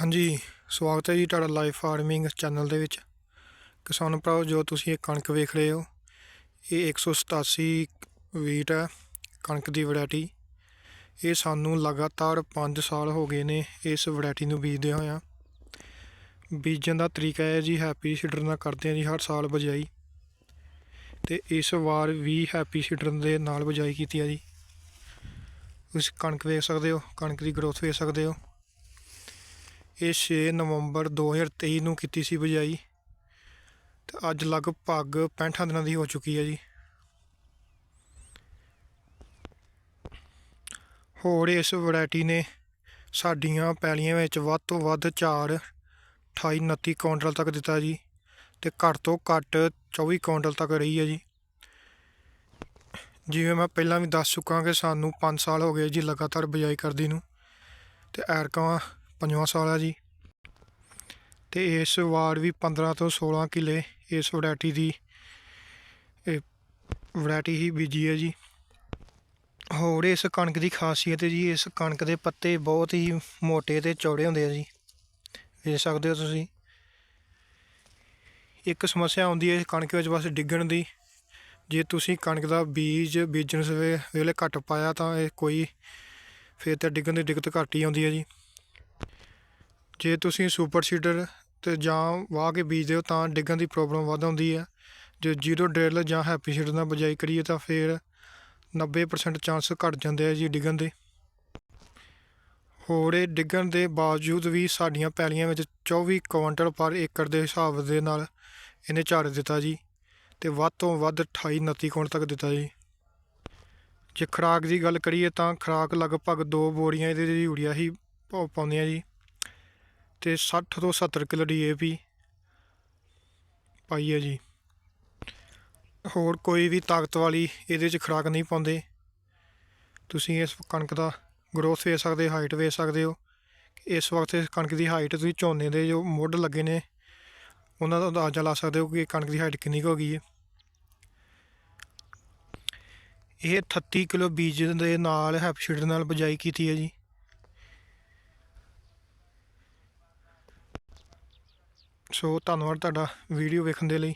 ਹਾਂਜੀ, ਸਵਾਗਤ ਹੈ ਜੀ ਤੁਹਾਡਾ ਲਾਈਫ ਫਾਰਮਿੰਗ ਚੈਨਲ ਦੇ ਵਿੱਚ। ਕਿਸਾਨ ਭਰਾਓ, ਜੋ ਤੁਸੀਂ ਇਹ ਕਣਕ ਵੇਖ ਰਹੇ ਹੋ, ਇਹ 187 ਵੀਟ ਹੈ, ਕਣਕ ਦੀ ਵੈਰਾਈਟੀ ਇਹ ਸਾਨੂੰ ਲਗਾਤਾਰ 5 ਸਾਲ ਹੋ ਗਏ ਨੇ ਇਸ ਵੈਰਾਈਟੀ ਨੂੰ ਬੀਜਦੇ ਹੋਇਆਂ। ਬੀਜਣ ਦਾ ਤਰੀਕਾ ਹੈ ਜੀ ਹੈਪੀ ਸੀਡਰ ਨਾਲ ਕਰਦੇ ਹਾਂ ਜੀ ਹਰ ਸਾਲ ਬਜਾਈ। ਤੇ ਇਸ ਵਾਰ ਵੀ ਹੈਪੀ ਸੀਡਰ ਦੇ ਨਾਲ ਬਜਾਈ ਕੀਤੀ ਹੈ ਜੀ। ਤੁਸੀਂ ਕਣਕ ਵੇਖ ਸਕਦੇ ਹੋ, ਕਣਕ ਦੀ ਗਰੋਥ ਵੇਖ ਸਕਦੇ ਹੋ। ਇਹ 6 ਨਵੰਬਰ 2023 ਨੂੰ ਕੀਤੀ ਸੀ ਬਜਾਈ ਤੇ ਅੱਜ ਲਗਭਗ 65 ਦਿਨਾਂ ਦੀ ਹੋ ਚੁੱਕੀ ਹੈ ਜੀ। ਹੋਰ ਇਸ ਵੈਰਾਈਟੀ ਨੇ ਸਾਡੀਆਂ ਪੈਲੀਆਂ ਵਿੱਚ ਵੱਧ ਤੋਂ ਵੱਧ ਝਾੜ 28 29 ਕੁਇੰਟਲ ਤੱਕ ਦਿੱਤਾ ਜੀ ਤੇ ਘੱਟ ਤੋਂ ਘੱਟ 24 ਕੁਇੰਟਲ ਤੱਕ ਰਹੀ ਹੈ ਜੀ। ਜਿਵੇਂ ਮੈਂ ਪਹਿਲਾਂ ਵੀ ਦੱਸ ਚੁੱਕਾ ਕਿ ਸਾਨੂੰ 5 ਸਾਲ ਹੋ ਗਏ ਜੀ ਲਗਾਤਾਰ ਬਜਾਈ ਕਰਦੀ ਨੂੰ। ਤੇ ਐਰਕਾਂ ਪੰਜਵਾਂ ਸਾਲ ਹੈ ਜੀ। ਤੇ ਇਸ ਵਾਰ ਵੀ 15 ਤੋਂ 16 ਕਿੱਲੇ ਇਸ ਵੈਰਾਈਟੀ ਦੀ, ਇਹ ਵੈਰਾਈਟੀ ਹੀ ਬੀਜੀ ਹੈ ਜੀ। ਹੋਰ ਇਸ ਕਣਕ ਦੀ ਖਾਸੀਅਤ ਹੈ ਜੀ, ਇਸ ਕਣਕ ਦੇ ਪੱਤੇ ਬਹੁਤ ਹੀ ਮੋਟੇ ਤੇ ਚੌੜੇ ਹੁੰਦੇ ਆ ਜੀ। ਵੇਖ ਸਕਦੇ ਹੋ ਤੁਸੀਂ। ਇੱਕ ਸਮੱਸਿਆ ਆਉਂਦੀ ਹੈ ਕਣਕ ਵਿੱਚ ਬਸ ਡਿੱਗਣ ਦੀ। ਜੇ ਤੁਸੀਂ ਕਣਕ ਦਾ ਬੀਜ ਬੀਜਣ ਵੇ- ਵੇਲੇ ਘੱਟ ਪਾਇਆ ਤਾਂ ਇਹ ਕੋਈ ਫਿਰ ਤਾਂ ਡਿੱਗਣ ਦੀ ਦਿੱਕਤ ਘੱਟ ਹੀ ਆਉਂਦੀ ਹੈ ਜੀ। ਜੇ ਤੁਸੀਂ ਸੁਪਰ ਸੀਡਰ ਤੇ ਜਾਂ ਵਾਹ ਕੇ ਬੀਜਦੇ ਹੋ ਤਾਂ ਡਿੱਗਣ ਦੀ ਪ੍ਰੋਬਲਮ ਵੱਧ ਆਉਂਦੀ ਹੈ। ਜੇ ਜ਼ੀਰੋ ਡਰਿਲ ਜਾਂ ਹੈਪੀ ਸੀਡਰ ਨਾਲ ਬਿਜਾਈ ਕਰੀਏ ਤਾਂ ਫਿਰ 90% ਚਾਂਸ ਘਟ ਜਾਂਦੇ ਆ ਜੀ ਡਿੱਗਣ ਦੇ। ਹੋਰ ਇਹ ਡਿੱਗਣ ਦੇ ਬਾਵਜੂਦ ਵੀ ਸਾਡੀਆਂ ਪੈਲੀਆਂ ਵਿੱਚ 24 ਕੁਇੰਟਲ ਪਰ ਏਕੜ ਦੇ ਹਿਸਾਬ ਦੇ ਨਾਲ ਇਹਨੇ ਝਾੜ ਦਿੱਤਾ ਜੀ ਤੇ ਵੱਧ ਤੋਂ ਵੱਧ 28 29 ਕੁਇੰਟਲ ਤੱਕ ਦਿੱਤਾ ਜੀ। ਜੇ ਖੁਰਾਕ ਦੀ ਗੱਲ ਕਰੀਏ ਤਾਂ ਖੁਰਾਕ ਲਗਭਗ ਦੋ ਬੋਰੀਆਂ ਇਹਦੇ ਦੀ ਯੂਰੀਆ ਹੀ ਪਾ- ਪਾਉਂਦੇ ਜੀ। ਤੇ 60 ਤੋਂ 70 ਕਿਲੋ ਡੀਏਪੀ ਪਾਈ ਹੈ ਜੀ। ਹੋਰ ਕੋਈ ਵੀ ਤਾਕਤ ਵਾਲੀ ਇਹਦੇ 'ਚ ਖੁਰਾਕ ਨਹੀਂ ਪਾਉਂਦੇ। ਤੁਸੀਂ ਇਸ ਕਣਕ ਦਾ ਗਰੋਥ ਵੇਖ ਸਕਦੇ ਹਾਈਟ ਵੇਖ ਸਕਦੇ ਹੋ। ਇਸ ਵਕਤ ਇਸ ਕਣਕ ਦੀ ਹਾਈਟ ਤੁਸੀਂ ਝੋਨੇ ਦੇ ਜੋ ਮੁੱਢ ਲੱਗੇ ਨੇ, ਉਹਨਾਂ ਦਾ ਅੰਦਾਜ਼ਾ ਲਾ ਸਕਦੇ ਹੋ ਕਿ ਕਣਕ ਦੀ ਹਾਈਟ ਕਿੰਨੀ ਕੁ ਹੋ ਗਈ ਹੈ। ਇਹ 38 ਕਿਲੋ ਬੀਜ ਦੇ ਨਾਲ ਹੈਪਸ਼ੀਡ ਨਾਲ ਬਜਾਈ ਕੀਤੀ ਹੈ ਜੀ। ਸੋ ਧੰਨਵਾਦ ਤੁਹਾਡਾ ਵੀਡੀਓ ਵੇਖਣ ਦੇ ਲਈ।